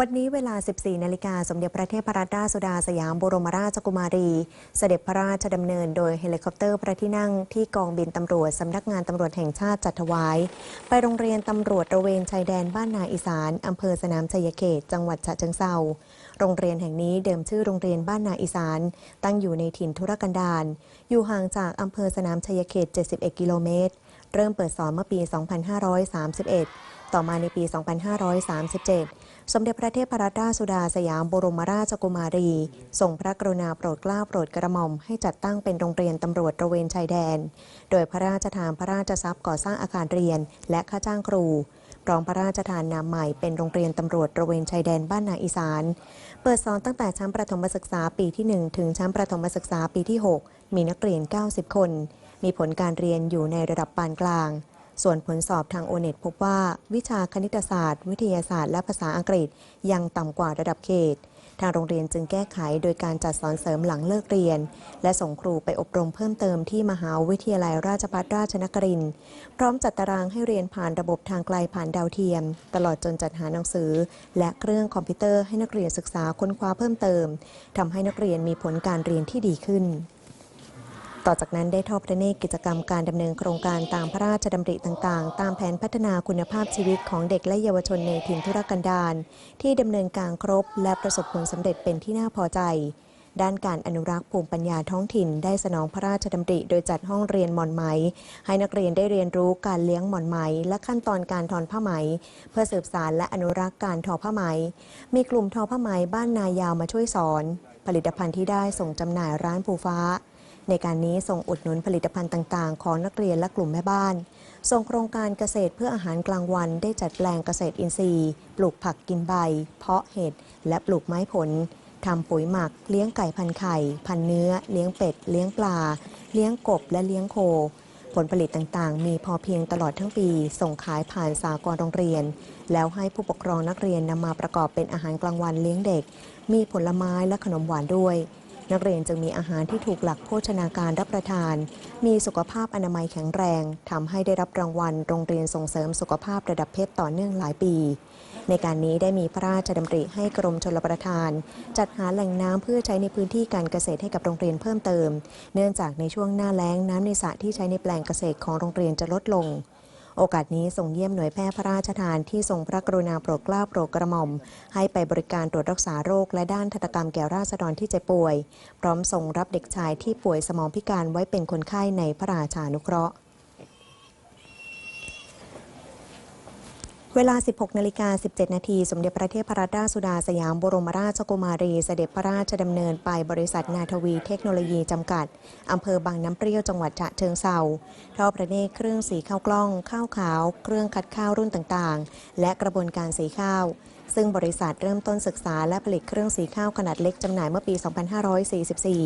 วันนี้เวลา 14 นาฬิกา สมเด็จพระเทพรัตนราชสุดาสยามบรมราชกุมารี เสด็จพระราชดำเนินโดยเฮลิคอปเตอร์พระที่นั่งที่กองบินตำรวจ สำนักงานตำรวจแห่งชาติจัดถวาย ไปโรงเรียนตำรวจตระเวนชายแดนบ้านนาอีสานอำเภอสนามชัยเขต จังหวัดฉะเชิงเทราโรงเรียนแห่งนี้เดิมชื่อโรงเรียนบ้านนาอีสาน ตั้งอยู่ในถิ่นธุรกันดารอยู่ห่างจากอำเภอสนามชัยเขต 71 กิโลเมตร เริ่มเปิดสอนเมื่อปี 2531 ต่อมาในปี 2537 สมเด็จพระเทพรัตนราชสุดาสยามบรมราชกุมารีทรงพระกรุณาโปรดเกล้าโปรดกระหม่อมให้จัดตั้งเป็นโรงเรียนตำรวจตระเวนชายแดน โดยพระราชทานพระราชทรัพย์ก่อสร้างอาคารเรียน และค่าจ้างครูพร้อมพระราชทานนามใหม่เป็นโรงเรียนตำรวจตระเวนชายแดนบ้านนาอีสาน เปิดสอนตั้งแต่ชั้นประถมศึกษาปีที่ 1 ถึงชั้นประถมศึกษาปีที่ 6 มีนักเรียน 90 คน มีผลการเรียนอยู่ในระดับปานกลาง ส่วนผลสอบทางโอเน็ตพบว่า วิชาคณิตศาสตร์ วิทยาศาสตร์และภาษาอังกฤษยังต่ำกว่าระดับเขต ทางโรงเรียนจึงแก้ไขโดยการจัดสอนเสริมหลังเลิกเรียน และส่งครูไปอบรมเพิ่มเติมที่มหาวิทยาลัยราชภัฏราชนครินทร์พร้อมจัดตารางให้เรียนผ่านระบบทางไกลผ่านดาวเทียม ตลอดจนจัดหาหนังสือ และเครื่องคอมพิวเตอร์ให้นักเรียนศึกษาค้นคว้าเพิ่มเติมทำให้นักเรียนมีผลการเรียนที่ดีขึ้น ต่อจากนั้นได้ทอดพระเนตรกิจกรรมการดำเนินโครงการตามพระราชดำริต่างๆ ตามแผนพัฒนาคุณภาพชีวิตของเด็กและเยาวชนในถิ่นธุรกันดารที่ดำเนินการครบ และประสบผลสำเร็จเป็นที่น่าพอใจ ด้านการอนุรักษ์ภูมิปัญญาท้องถิ่น ได้สนองพระราชดำริ โดยจัดห้องเรียนหมอนไหม ให้นักเรียนได้เรียนรู้การเลี้ยงหมอนไหม และขั้นตอนการทอนผ้าไหม เพื่อสืบสารและอนุรักษ์การทอผ้าไหม มีกลุ่มทอผ้าไหมบ้านนายาวมาช่วยสอน ผลิตภัณฑ์ที่ได้ส่งจำหน่ายร้านภูฟ้า ในการนี้ส่งอุดหนุนผลิตภัณฑ์ต่าง ๆ ของนักเรียนและกลุ่มแม่บ้านส่งโครงการเกษตรเพื่ออาหารกลางวัน ได้จัดแปลงเกษตรอินทรีย์ ปลูกผักกินใบ เพาะเห็ด และปลูกไม้ผลทำปุ๋ยหมัก เลี้ยงไก่พันไข่ พันเนื้อ เลี้ยงเป็ด เลี้ยงปลา เลี้ยงกบ และเลี้ยงโค ผลผลิตต่างๆ มีพอเพียงตลอดทั้งปี ส่งขายผ่านสากลโรงเรียน แล้วให้ผู้ปกครองนักเรียนนำมาประกอบเป็นอาหารกลางวันเลี้ยงเด็ก มีผลไม้และขนมหวานด้วย นักเรียนจึงมีอาหารที่ถูกหลักโภชนาการรับประทาน มีสุขภาพอนามัยแข็งแรงทำให้ได้รับรางวัล โรงเรียนส่งเสริมสุขภาพระดับเพชรต่อเนื่องหลายปี ในการนี้ได้มีพระราชดำริให้กรมชลประทาน จัดหาแหล่งน้ำเพื่อใช้ในพื้นที่การเกษตรให้กับโรงเรียนเพิ่มเติม เนื่องจากในช่วงหน้าแล้งน้ำในสระที่ใช้ในแปลงเกษตรของโรงเรียนจะลดลง โอกาสนี้ส่งเยี่ยมหน่วยแพทย์พระราชทานที่ทรงพระกรุณาโปรดเกล้าโปรดกระหม่อม ให้ไปบริการตรวจรักษาโรคและด้านทันตกรรมแก่ราษฎรที่เจ็บป่วย พร้อมส่งรับเด็กชายที่ป่วยสมองพิการไว้เป็นคนไข้ในพระราชานุเคราะห์ เวลา 16 นาฬิกา 17 นาที สมเด็จพระเทพรัตนราชสุดาสยามบรมราชกุมารี เสด็จพระราชดำเนินไปบริษัทนาทวีเทคโนโลยีจำกัด อำเภอบางน้ำเปรี้ยวจังหวัดฉะเชิงเซาทอดพระเนตรเครื่องสีข้าวกล้อง ข้าวขาว เครื่องคัดข้าวรุ่นต่างๆ และกระบวนการสีข้าว ซึ่งบริษัทเริ่มต้นศึกษาและผลิตเครื่องสีข้าวขนาดเล็กจำหน่ายเมื่อปี 2544